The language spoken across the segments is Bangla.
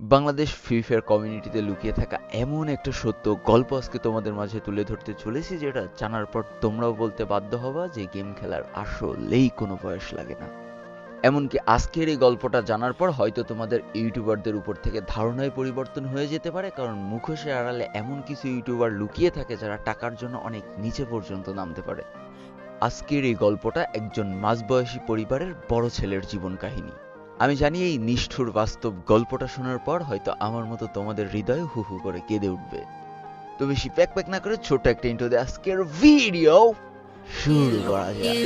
বাংলাদেশ ফ্রি ফায়ার কমিউনিটিতে লুকিয়ে থাকা এমন একটা সত্য গল্প আজকে তোমাদের মাঝে তুলে ধরতে চলেছি, যেটা জানার পর তোমরাও বলতে বাধ্য হবা যে গেম খেলার আসলেই কোনো বয়স লাগে না। এমনকি আজকের এই গল্পটা জানার পর হয়তো তোমাদের ইউটিউবারদের উপর থেকে ধারণায় পরিবর্তন হয়ে যেতে পারে, কারণ মুখোশের আড়ালে এমন কিছু ইউটিউবার লুকিয়ে থাকে যারা টাকার জন্য অনেক নিচে পর্যন্ত নামতে পারে। আজকের এই গল্পটা একজন মাঝবয়সী পরিবারের বড় ছেলের জীবন কাহিনী। আমি জানি এই নিষ্ঠুর বাস্তব গল্পটা শোনার পর হয়তো আমার মতো তোমাদের হৃদয় হু হু করে কেঁদে উঠবে। তো বেশি প্যাক প্যাক না করে ছোট একটা ইন্টো আজকের ভিডিও শুরু করা যাক।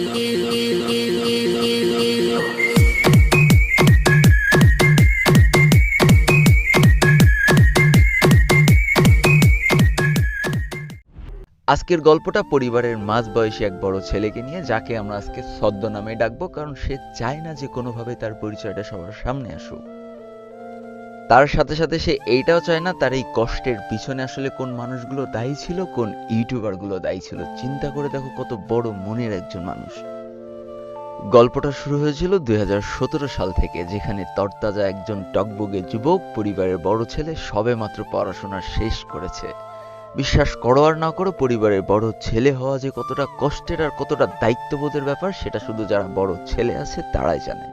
আজকের গল্পটা পরিবারের মাঝবয়সী এক বড় ছেলেকে নিয়ে, যাকে আমরা আজকে সদ্য নামে ডাকবো, কারণ সে চায় না যে কোনোভাবে তার পরিচয়টা সবার সামনে আসুক। তার সাথে সাথে সে এইটাও চায় না, তার এই কষ্টের পিছনে আসলে কোন মানুষগুলো দায়ী ছিল, কোন ইউটিউবারগুলো দায়ী ছিল। চিন্তা করে দেখো কত বড় মনের একজন মানুষ। গল্পটা শুরু হয়েছিল দুই হাজার সতেরো সাল থেকে, যেখানে তরতাজা একজন টকবগে যুবক পরিবারের বড় ছেলে সবে মাত্র পড়াশোনা শেষ করেছে। বিশ্বাস করো আর না করো, পরিবারের বড় ছেলে হওয়া যে কতটা কষ্টের আর কতটা দায়িত্ববোধের ব্যাপার, সেটা শুধু যারা বড় ছেলে আছে তারাই জানে।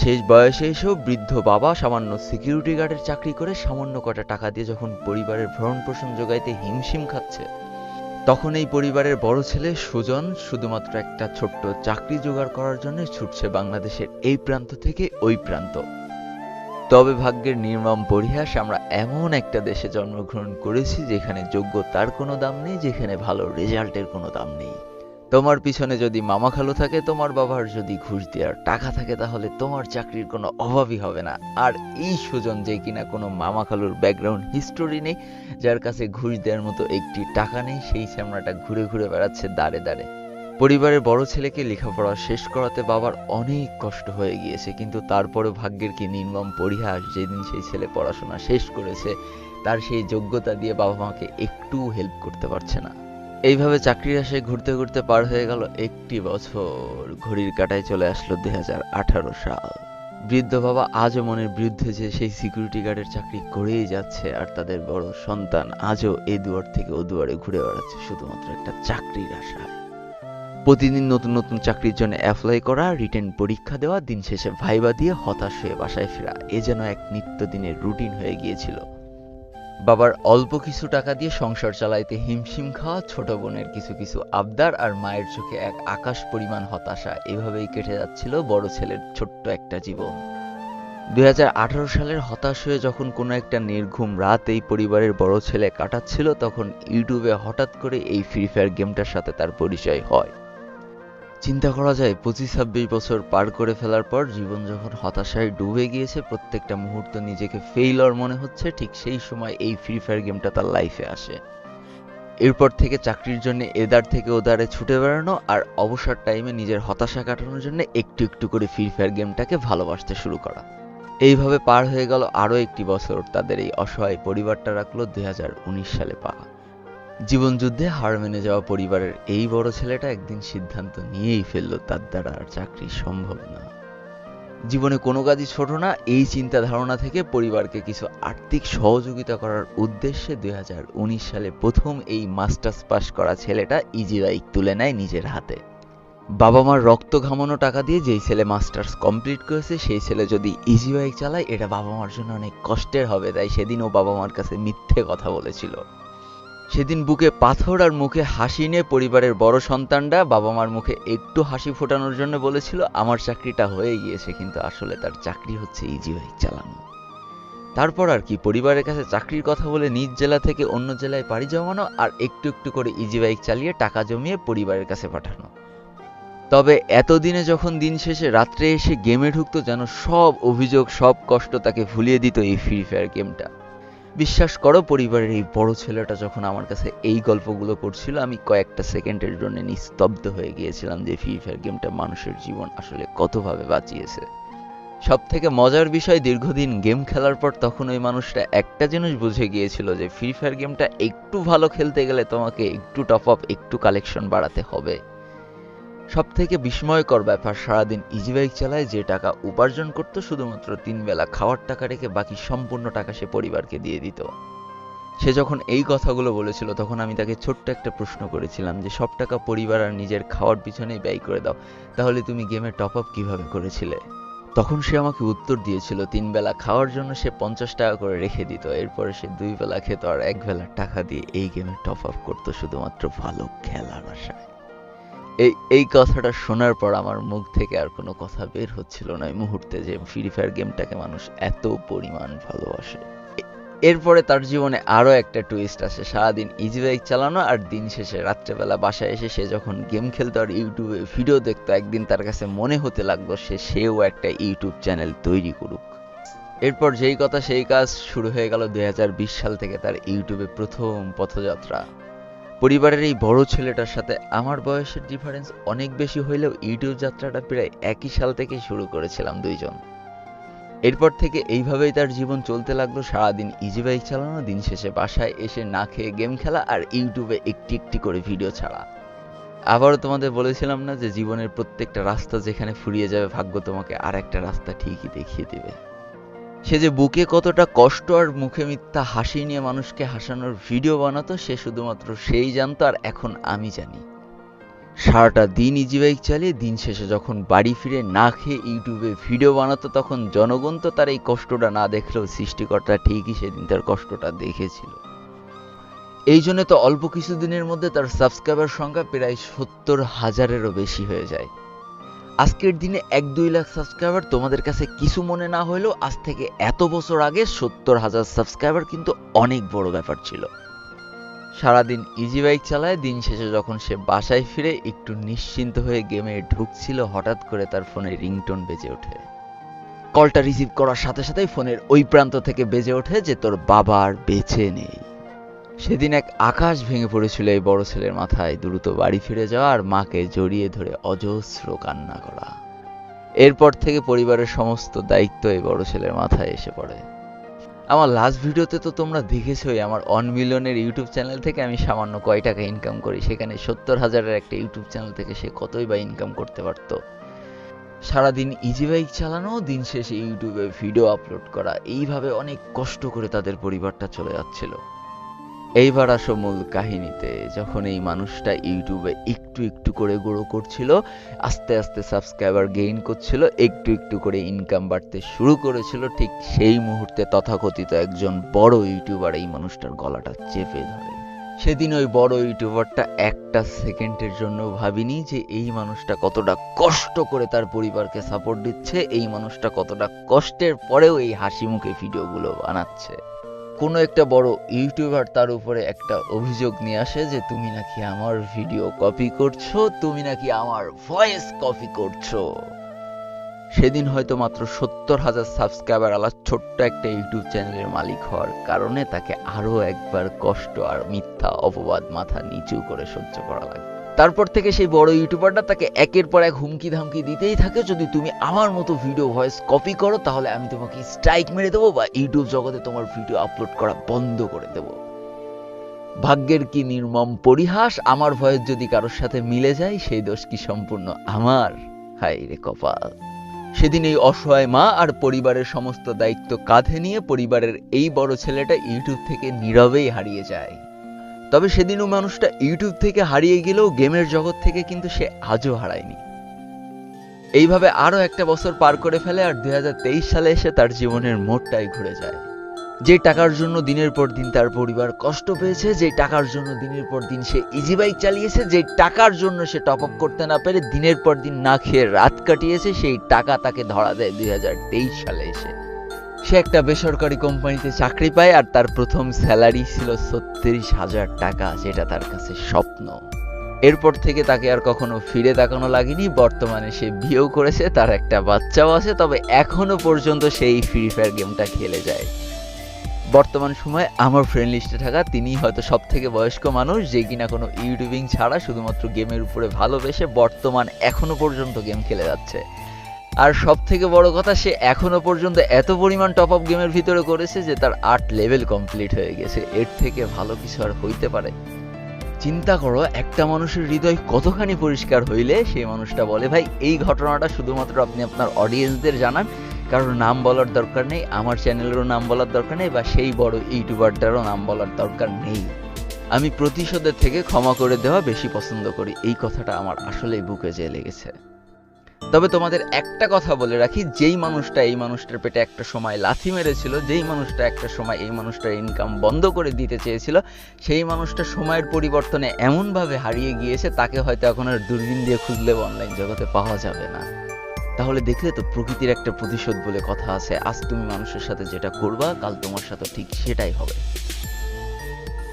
শেষ বয়সে এসেও বৃদ্ধ বাবা সামান্য সিকিউরিটি গার্ডের চাকরি করে সামান্য কটা টাকা দিয়ে যখন পরিবারের ভরণ পোষণ যোগাইতে হিমশিম খাচ্ছে, তখন এই পরিবারের বড় ছেলে সুজন শুধুমাত্র একটা ছোট্ট চাকরি জোগাড় করার জন্য ছুটছে বাংলাদেশের এই প্রান্ত থেকে ওই প্রান্ত। তবে ভাগ্যের নির্মম পরিহাস, আমরা এমন একটা দেশে জন্মগ্রহণ করেছি যেখানে যোগ্যতার কোনো দাম নেই, যেখানে ভালো রেজাল্টের কোনো দাম নেই। তোমার পিছনে যদি মামা খালু থাকে, তোমার বাবার যদি ঘুষ দেওয়ার টাকা থাকে, তাহলে তোমার চাকরির কোনো অভাবই হবে না। আর এই সুজন যে কিনা কোনো মামা খালুর ব্যাকগ্রাউন্ড হিস্টোরি নেই, যার কাছে ঘুষ দেওয়ার মতো একটি টাকা নেই, সেই শ্যামড়াটা ঘুরে ঘুরে বেড়াচ্ছে দাঁড়ে দাঁড়ে। পরিবারের বড় ছেলেকে লেখাপড়া শেষ করাতে বাবার অনেক কষ্ট হয়ে গিয়েছে, কিন্তু তারপরে ভাগ্যের কি নির্মম পরিহাস যেদিন সেই ছেলে পড়াশোনা শেষ করেছে, তার সেই যোগ্যতা দিয়ে বাবা মাকে একটু হেল্প করতে পারছে না। এইভাবে চাকরির আশায় ঘুরতে ঘুরতে পার হয়ে গেল একটি বছর। ঘড়ির কাটায় চলে আসলো দুই হাজার আঠারো সাল। বৃদ্ধ বাবা আজও মনের বিরুদ্ধে যে সেই সিকিউরিটি গার্ডের চাকরি করেই যাচ্ছে, আর তাদের বড় সন্তান আজও এই দুয়ার থেকে ও দুয়ারে ঘুরে বেড়াচ্ছে, শুধুমাত্র একটা চাকরির আশায়। প্রতিদিন নতুন নতুন চাকরির জন্য অ্যাপ্লাই করা রিটেন পরীক্ষা দেওয়া, দিন শেষে ভাইবা দিয়ে হতাশ হয়ে বাসায় ফেরা, এ যেন এক নিত্যদিনের রুটিন হয়ে গিয়েছিল। বাবার অল্প কিছু টাকা দিয়ে সংসার চালাইতে হিমশিম খাওয়া, ছোট বোনের কিছু কিছু আবদার আর মায়ের চোখে এক আকাশ পরিমাণ হতাশা, এভাবেই কেটে যাচ্ছিল বড় ছেলের ছোট্ট একটা জীবন। দু হাজার আঠারো সালের হতাশ হয়ে যখন কোনো একটা নির্ঘুম রাত এই পরিবারের বড় ছেলে কাটাচ্ছিল, তখন ইউটিউবে হঠাৎ করে এই ফ্রি ফায়ার গেমটার সাথে তার পরিচয় হয়। চিন্তা করা যায় পঁচিশ ছাব্বিশ বছর পার করে ফেলার পর জীবন যখন হতাশায় ডুবে গিয়েছে, প্রত্যেকটা মুহূর্ত নিজেকে ফেইলর মনে হচ্ছে, ঠিক সেই সময় এই ফ্রি ফায়ার গেমটা তার লাইফে আসে। এরপর থেকে চাকরির জন্য এদার থেকে ওদারে ছুটে বেড়ানো আর অবসর টাইমে নিজের হতাশা কাটানোর জন্য একটু একটু করে ফ্রি ফায়ার গেমটাকে ভালোবাসতে শুরু করা। এইভাবে পার হয়ে গেল আরও একটি বছর তাদের এই অসহায় পরিবারটা রাখল দুই হাজার উনিশ সালে পা জীবনযুদ্ধে হার মেনে যাওয়া পরিবারের এই বড় ছেলেটা একদিন সিদ্ধান্ত নিয়েই ফেলল, তার দ্বারা আর চাকরি সম্ভব না। জীবনে কোনো কাজই ছোট না, এই চিন্তা ধারণা থেকে পরিবারকে কিছু আর্থিক সহযোগিতা করার উদ্দেশ্যে দুই সালে প্রথম এই মাস্টার্স পাস করা ছেলেটা ইজি বাইক তুলে নেয় নিজের হাতে। বাবা মার রক্ত ঘামানো টাকা দিয়ে যেই ছেলে মাস্টার্স কমপ্লিট করেছে, সেই ছেলে যদি ইজি বাইক চালায়, এটা বাবা মার জন্য অনেক কষ্টের হবে, তাই সেদিন ও বাবা মার কাছে মিথ্যে কথা বলেছিল। সেদিন বুকে পাথর আর মুখে হাসি নিয়ে পরিবারের বড় সন্তানরা বাবা মার মুখে একটু হাসি ফোটানোর জন্য বলেছিল, আমার চাকরিটা হয়ে গিয়েছে, কিন্তু আসলে তার চাকরি হচ্ছে ইজি বাইক চালানো। তারপর আর কি, পরিবারের কাছে চাকরির কথা বলে নিজ জেলা থেকে অন্য জেলায় পাড়ি জমানো আর একটু একটু করে ইজি বাইক চালিয়ে টাকা জমিয়ে পরিবারের কাছে পাঠানো। তবে এতদিনে যখন দিন শেষে রাত্রে এসে গেমে ঢুকতো, যেন সব অভিযোগ, সব কষ্ট তাকে ভুলিয়ে দিত এই ফ্রি ফায়ার গেমটা বিশ্বাস করো, পরিবারের এই বড় ছেলেটা যখন আমার কাছে এই গল্পগুলো করছিল, আমি কয়েকটা সেকেন্ডের জন্য নিস্তব্ধ হয়ে গিয়েছিলাম যে ফ্রি ফায়ার গেমটা মানুষের জীবন আসলে কতভাবে বাঁচিয়েছে। সব থেকে মজার বিষয়, দীর্ঘদিন গেম খেলার পর তখন ওই মানুষটা একটা জিনিস বুঝে গিয়েছিল যে ফ্রি ফায়ার গেমটা একটু ভালো খেলতে গেলে তোমাকে একটু টপ আপ একটু কালেকশন বাড়াতে হবে। সব থেকে বিস্ময়কর ব্যাপার, সারাদিন ইজি বাইক চালায় যে টাকা উপার্জন করত, শুধুমাত্র তিন বেলা খাওয়ার টাকা রেখে বাকি সম্পূর্ণ টাকা সে পরিবারকে দিয়ে দিত। সে যখন এই কথাগুলো বলেছিল, তখন আমি তাকে ছোট্ট একটা প্রশ্ন করেছিলাম যে, সব টাকা পরিবার আর নিজের খাওয়ার পিছনেই ব্যয় করে দাও, তাহলে তুমি গেমে টপ আপ কীভাবে করেছিলে? তখন সে আমাকে উত্তর দিয়েছিল, তিন বেলা খাওয়ার জন্য সে পঞ্চাশ টাকা করে রেখে দিত, এরপরে সে দুই বেলা খেত আর এক বেলা টাকা দিয়ে এই গেমে টপ আপ করতো শুধুমাত্র ভালো খেলার আশায়। এই এই কথাটা শোনার পর আমার মুখ থেকে আর কোনো কথা বের হচ্ছিল না এই মুহূর্তে যে ফ্রি ফায়ার গেমটাকে মানুষ এত পরিমাণ ভালোবাসে। এরপরে তার জীবনে আরও একটা টুইস্ট আসে। সারাদিন ইজি বাইক চালানো আর দিন শেষে রাত্রেবেলা বাসায় এসে সে যখন গেম খেলতো আর ইউটিউবে ভিডিও দেখতো, একদিন তার কাছে মনে হতে লাগল সে সেও একটা ইউটিউব চ্যানেল তৈরি করুক। এরপর যেই কথা সেই কাজ শুরু হয়ে গেল দুই হাজার বিশ সাল থেকে তার ইউটিউবে প্রথম পথযাত্রা। পরিবারের এই বড় ছেলেটার সাথে আমার বয়সের ডিফারেন্স অনেক বেশি হইলেও ইউটিউব যাত্রাটা প্রায় একই সাল থেকেই শুরু করেছিলাম দুইজন। এরপর থেকে এইভাবেই তার জীবন চলতে লাগল সারাদিন ইজি বাইক চালানো, দিন শেষে বাসায় এসে না খেয়ে গেম খেলা আর ইউটিউবে একটি একটি করে ভিডিও ছাড়া। আবারও তোমাদের বলেছিলাম না যে জীবনের প্রত্যেকটা রাস্তা যেখানে ফুরিয়ে যাবে, ভাগ্য তোমাকে আর একটা রাস্তা ঠিকই দেখিয়ে দেবে। সে যে বুকে কতটা কষ্ট আর মুখে মিথ্যা হাসি নিয়ে মানুষকে হাসানোর ভিডিও বানাতো, সে শুধুমাত্র সেই জানতো আর এখন আমি জানি। সারাটা দিন ইজি বাইক চালিয়ে দিন শেষে যখন বাড়ি ফিরে না খেয়ে ইউটিউবে ভিডিও বানাতো, তখন জনগণ তো তার এই কষ্টটা না দেখলেও সৃষ্টিকর্তা ঠিকই সেদিন তার কষ্টটা দেখেছিল। এই জন্য তো অল্প কিছুদিনের মধ্যে তার সাবস্ক্রাইবার সংখ্যা প্রায় সত্তর হাজারেরও বেশি হয়ে যায়। আজকের দিনে এক দুই লাখ সাবস্ক্রাইবার তোমাদের কাছে কিছু মনে না হলেও আজ থেকে এত বছর আগে সত্তর হাজার সাবস্ক্রাইবার কিন্তু অনেক বড় ব্যাপার ছিল। সারাদিন ইজি বাইক চালায়, দিন শেষে যখন সে বাসায় ফিরে, একটু নিশ্চিন্ত হয়ে গেমে ঢুকছিল, হঠাৎ করে তার ফোনে রিংটোন বেজে ওঠে। কলটা রিসিভ করার সাথে সাথেই ফোনের ওই প্রান্ত থেকে বেজে ওঠে যে তোর বাবার বেঁচে নেই। সেদিন এক আকাশ ভেঙে পড়েছিল এই বড় ছেলের মাথায়। দ্রুত বাড়ি ফিরে যাওয়া আর মাকে জড়িয়ে ধরে অজস্র কান্না করা। এরপর থেকে পরিবারের সমস্ত দায়িত্ব এই বড় ছেলের মাথায় এসে পড়ে। আমার লাস্ট ভিডিওতে তো তোমরা দেখেছোই, আমার অন মিলিয়নের ইউটিউব চ্যানেল থেকে আমি সামান্য কয় টাকা ইনকাম করি। সেখানে সত্তর হাজারের একটা ইউটিউব চ্যানেল থেকে সে কতই বা ইনকাম করতে পারতো। সারাদিন ইজি বাইক চালানো, দিন শেষে ইউটিউবে ভিডিও আপলোড করা, এইভাবে অনেক কষ্ট করে তাদের পরিবারটা চলে যাচ্ছিল। এইবার আসো মূল কাহিনীতে। যখন এই মানুষটা ইউটিউবে একটু একটু করে গ্রো করছিল, আস্তে আস্তে সাবস্ক্রাইবার গেইন করছিল, একটু একটু করে ইনকাম বাড়তে শুরু করেছিল, ঠিক সেই মুহূর্তে তথাকথিত একজন বড় ইউটিউবার এই মানুষটার গলাটা চেপে ধরে। সেদিন ওই বড় ইউটিউবারটা একটা সেকেন্ডের জন্য ভাবিনি যে এই মানুষটা কতটা কষ্ট করে তার পরিবারকে সাপোর্ট দিচ্ছে, এই মানুষটা কতটা কষ্টের পরেও এই হাসি মুখে ভিডিওগুলো বানাচ্ছে। কোনো একটা বড় ইউটিউবার তার উপরে একটা অভিযোগ নিয়ে আসে যে, তুমি নাকি আমার ভিডিও কপি করছ? তুমি নাকি আমার ভয়েস কপি করছ? সেদিন হয়তো মাত্র সত্তর হাজার সাবস্ক্রাইবার আলা ছোট্ট একটা ইউটিউব চ্যানেলের মালিক হওয়ার কারণে তাকে আরও একবার কষ্ট আর মিথ্যা অপবাদ মাথা নিচু করে সহ্য করা লাগে তারপর থেকে সেই বড় ইউটিউবারটা তাকে একের পর এক হুমকি ধামকি দিতেই থাকে। যদি তুমি আমার মতো ভিডিও ভয়েস কপি করো, তাহলে আমি তোমাকে স্ট্রাইক মেরে দেবো বা ইউটিউব জগতে তোমার ভিডিও আপলোড করা বন্ধ করে দেবো। ভাগ্যের কি নির্মম পরিহাস? আমার ভয়েস যদি কারোর সাথে মিলে যায়, সেই দোষ কি সম্পূর্ণ আমার? হাই রে কপাল। সেদিন এই অসহায় মা আর পরিবারের সমস্ত দায়িত্ব কাঁধে নিয়ে পরিবারের এই বড় ছেলেটা ইউটিউব থেকে নীরবেই হারিয়ে যায়। তবে সেদিনও মানুষটা ইউটিউব থেকে হারিয়ে গেলেও গেমের জগৎ থেকে কিন্তু সে আজও হারায়নি। এইভাবে আরও একটা বছর পার করে ফেলে আর দুই হাজার তেইশ সালে এসে তার জীবনের মোড়টাই ঘুরে যায়। যে টাকার জন্য দিনের পর দিন তার পরিবার কষ্ট পেয়েছে, যে টাকার জন্য দিনের পর দিন সে ইজি বাইক চালিয়েছে, যে টাকার জন্য সে টপ আপ করতে না পেরে দিনের পর দিন না খেয়ে রাত কাটিয়েছে, সেই টাকা তাকে ধরা দেয় দুই হাজার তেইশ সালে এসে। সে একটা বেসরকারি কোম্পানিতে চাকরি পায় আর তার প্রথম স্যালারি ছিল ছত্রিশ হাজার টাকা, যেটা তার কাছে স্বপ্ন। এরপর থেকে তাকে আর কখনো ফিরে তাকানো লাগেনি, বর্তমানে সে বিয়েও করেছে, তার একটা বাচ্চাও আছে, তবে এখনও পর্যন্ত সেই ফ্রি ফায়ার গেমটা খেলে যায়। বর্তমান সময়ে আমার ফ্রেন্ড লিস্টে থাকা তিনি হয়তো সব থেকে বয়স্ক মানুষ, যে কিনা কোনো ইউটিউবিং ছাড়া শুধুমাত্র গেমের উপরে ভালোবেসে বর্তমান এখনও পর্যন্ত গেম খেলে যাচ্ছে। আর সব থেকে বড় কথা, সে এখনও পর্যন্ত এত পরিমাণ টপ আপ গেমের ভিতরে করেছে যে তার আট লেভেল কমপ্লিট হয়ে গেছে। এর থেকে ভালো কিছু আর হইতে পারে। চিন্তা করো, একটা মানুষের হৃদয় কতখানি পরিষ্কার হইলে সেই মানুষটা বলে, ভাই, এই ঘটনাটা শুধুমাত্র আপনি আপনার অডিয়েন্সদের জানান। কারোর নাম বলার দরকার নেই, আমার চ্যানেলেরও নাম বলার দরকার নেই বা সেই বড় ইউটিউবারটারও নাম বলার দরকার নেই। আমি প্রতিশোধের থেকে ক্ষমা করে দেওয়া বেশি পছন্দ করি। এই কথাটা আমার আসলেই বুকে যেয়ে লেগেছে তবে তোমাদের একটা কথা বলে রাখি, যেই মানুষটা এই মানুষটার পেটে একটা সময় লাথি মেরেছিল, যেই মানুষটা একটা সময় এই মানুষটার ইনকাম বন্ধ করে দিতে চেয়েছিল, সেই মানুষটা সময়ের পরিবর্তনে এমনভাবে হারিয়ে গিয়েছে, তাকে হয়তো এখন আর দূরবীন দিয়ে খুঁজলেও অনলাইন জগতে পাওয়া যাবে না। তাহলে দেখলে তো প্রকৃতির একটা প্রতিশোধ বলে কথা আছে, আজ তুমি মানুষের সাথে যেটা করবা, কাল তোমার সাথে ঠিক সেটাই হবে।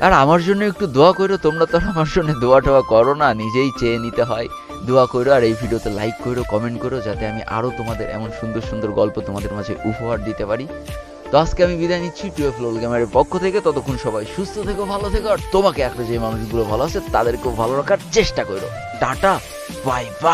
আর আমার জন্য একটু দোয়া করো তোমরা তো আমার জন্য দোয়া টোয়া করো না, নিজেই চেয়ে নিতে হয়। দোয়া করো আর এই ভিডিওতে লাইক করো কমেন্ট করো, যাতে আমি আরও তোমাদের এমন সুন্দর সুন্দর গল্প তোমাদের মাঝে উপহার দিতে পারি। তো আজকে আমি বিদায় নিচ্ছি টুয়েলভ লোল গেমারের পক্ষ থেকে। ততক্ষণ সবাই সুস্থ থেকো, ভালো থেকো, আর তোমাকে একটা যে মানুষগুলো ভালো আছে, তাদেরকেও ভালো রাখার চেষ্টা করো। Tata bye bye